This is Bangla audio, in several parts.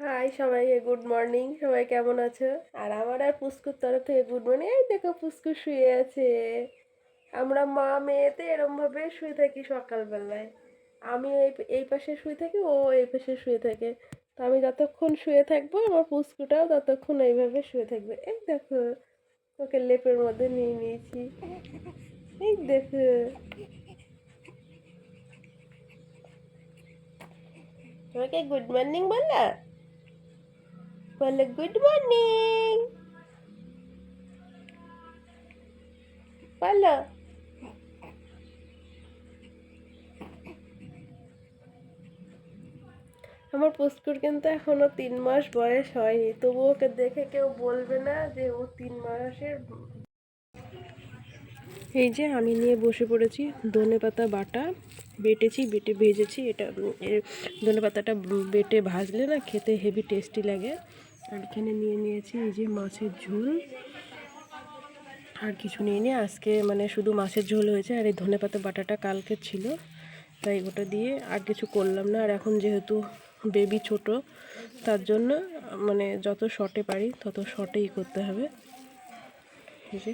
হাই সবাইকে গুড মর্নিং সবাই কেমন আছো? আর আমার আর পুস্কুর তরফ থেকে গুড মর্নিং এই দেখো পুস্কু শুয়ে আছে। আমরা মা মেয়েতে এরমভাবে শুয়ে থাকি সকালবেলায়। আমি এই এই পাশে শুয়ে থাকি, ও এই পাশে শুয়ে থাকে। তো আমি যতক্ষণ শুয়ে থাকব, আমার পুস্কুটাও ততক্ষণ এইভাবে শুয়ে থাকবে। এই দেখো, ওকে লেপের মধ্যে নিয়ে নিয়েছি। এই দেখো। তোমাকে গুড মর্নিং বললা? বলে গুড মর্নিং বলো আমার পুস্কুর কিন্তু এখনও তিন মাস বয়স হয়নি তবু ওকে দেখে কেউ বলবে না যে ও তিন মাসের এই যে আমি নিয়ে বসে পড়েছি ধনে পাতা বাটা, বেটেছি, বেটে ভেজেছি, এটা ধনে পাতাটা বেটে ভাজলে না খেতে হেভি টেস্টি লাগে। আর এখানে নিয়ে নিয়েছি এই যে মাছের ঝোল। আর কিছু নিয়ে নিয়ে আজকে মানে শুধু মাছের ঝোল হয়েছে আর এই ধনে পাতা বাটাটা কালকে ছিল। তাই ওটা দিয়ে আর কিছু করলাম না। আর এখন যেহেতু বেবি ছোট, তার জন্য মানে যত শর্টে পারি তত শটেই করতে হবে। এই যে।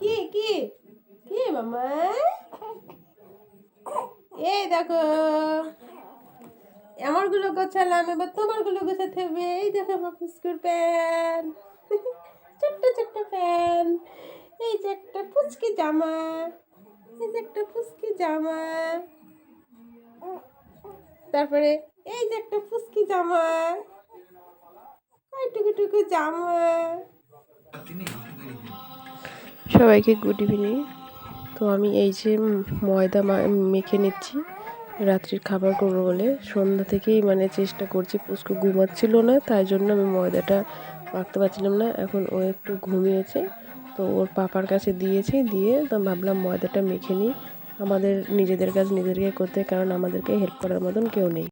কি কি? কি, মামা? এই দেখো। আমারগুলো গোছালাম এবার তোমারগুলো গোছাতে হবে। এই দেখো আমার ফুচকুর প্যান। ছোট্ট ছোট্ট প্যান। এই যে একটা ফুচকি জামা। এই যে একটা ফুচকি জামা। তারপরে, এই যে একটা ফুচকি জামা টুকু টুকু জামা? সবাইকে গুড ইভিনিং তো আমি এই যে ময়দা মেখে নিচ্ছি, রাত্রির খাবার করব বলে। সন্ধ্যা থেকেই মানে চেষ্টা করছি, পুষ্কু ঘুমাচ্ছিল না, তাই জন্য আমি ময়দাটা মাখতে পারছিলাম না। এখন ও একটু ঘুমিয়েছে, তো ওর পাপার কাছে দিয়েছি, দিয়ে তো ভাবলাম ময়দাটা মেখে নিই। আমাদের নিজেদের কাজ নিজেদেরকে করতে কারণ আমাদেরকে হেল্প করার মতন কেউ নেই।